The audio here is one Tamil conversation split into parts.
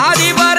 அதிபர்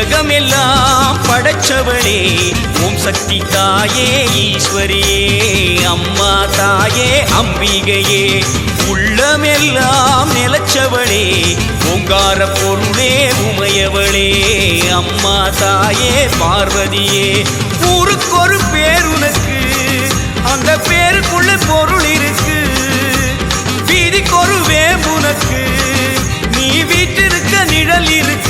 உலகமெல்லாம் படைச்சவளே. ஓம் சக்தி தாயே ஈஸ்வரியே அம்மா தாயே அம்பிகையே. உள்ளமெல்லாம் நிலச்சவளே ஓங்கார பொருளே உமையவளே. அம்மா தாயே பார்வதியே ஊருக்கொரு பேர் உனக்கு. அந்த பேருக்குள்ள பொருள் இருக்கு. வீதிக்கொரு வேம்புனக்கு நீ வீட்டிருக்க நிழல் இருக்கு.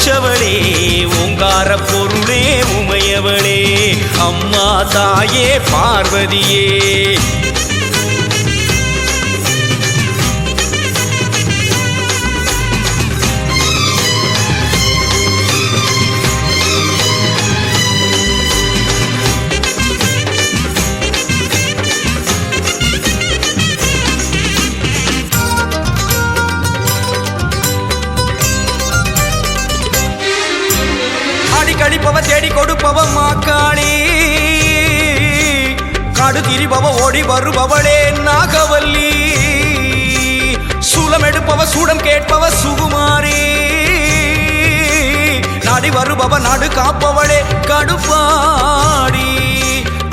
நிலச்சவளே ஓங்கார பொருளே உமையவளே. அம்மா தாயே பார்வதியே. கழிப்பவ தேடி கொடுப்பவ மாக்காளி. காடு திரிபவ ஓடி வருபவளே நாகவல்லி. சூலம் எடுப்பவ சூடம் கேட்பவ சுகுமாரி. நாடி வருபவ நாடு காப்பவளே கடுப்பாடி.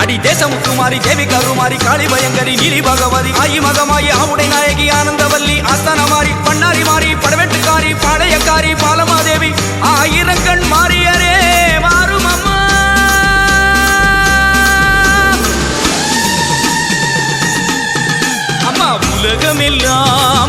அடி தேசமுத்துமாரி தேவி கருமாரி காளி பயங்கரி நீலி பகவதி ஆயி மகமாயி ஆவுடை நாயகி ஆனந்தவல்லி ஆஸ்தானமாரி பண்ணாரி மாறி படவெட்டுக்காரி பாளையக்காரி பாலமாதேவி ஆயிரங்கண் மாறியரே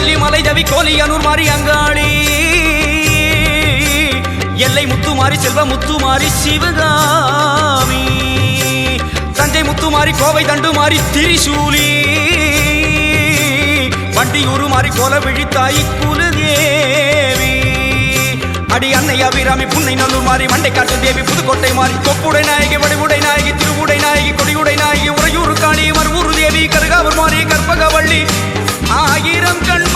கொல்லிமலை தவி கோலியனூர் மாறி அங்காளி. எல்லை முத்துமாரி செல்வ முத்துமாரி சிவகாமி. தஞ்சை முத்துமாரி கோவை தண்டுமாரி திரிசூலி. வண்டியூரு மாறி கோல விழித்தாய் குலதேவி. அடி அன்னை அபிராமி புன்னை நல்லூர் மாறி மண்டை காட்டு தேவி புதுக்கோட்டை மாறி கொப்புடை நாயகி வடிவுடை நாயகி திருவுடை நாயகி கொடியுடை நாயகி உறையூர் காணி மறுவூர் தேவி கருகாவர் மாறி கற்பகவள்ளி. ஆயிரம் கண்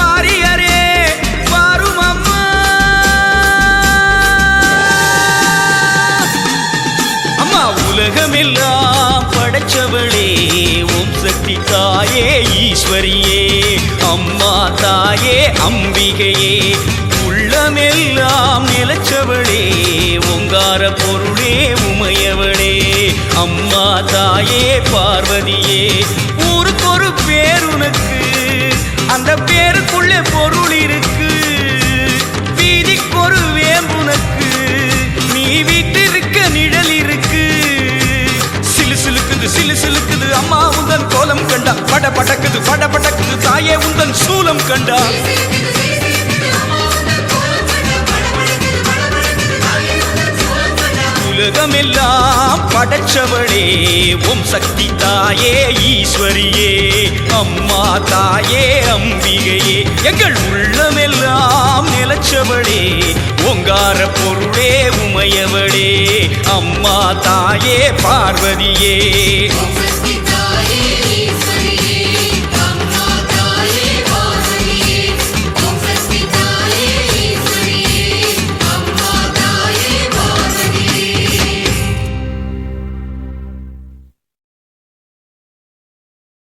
மாதாயே அம்பிகையே உள்ளமெல்லாம் நிலச்சவளே உங்கார பொருளே உமையவளே. அம்மா தாயே பார்வதியே ஊருக்கொரு பேர் உனக்கு அந்த பேருக்குள்ளே பொருள் இருக்கு. வீதிக்கொரு வேம்புனக்கு நீ வீட்டிருக்க நிழல் இருக்கு. சிலு சிலுக்குது சிலு சிலுக்குது அம்மா உங்கள் கோலம் கண்டா பட படக்குது பட வீதி உந்தன் சூலம் கண்டா உலகமெல்லாம் படைச்சவளே ஓம் சக்தி தாயே ஈஸ்வரியே அம்மா தாயே அம்பிகையே. எங்கள் உள்ளமெல்லாம் நிலச்சவளே ஓங்கார பொருளே உமையவளே அம்மா தாயே பார்வதியே. ஓம்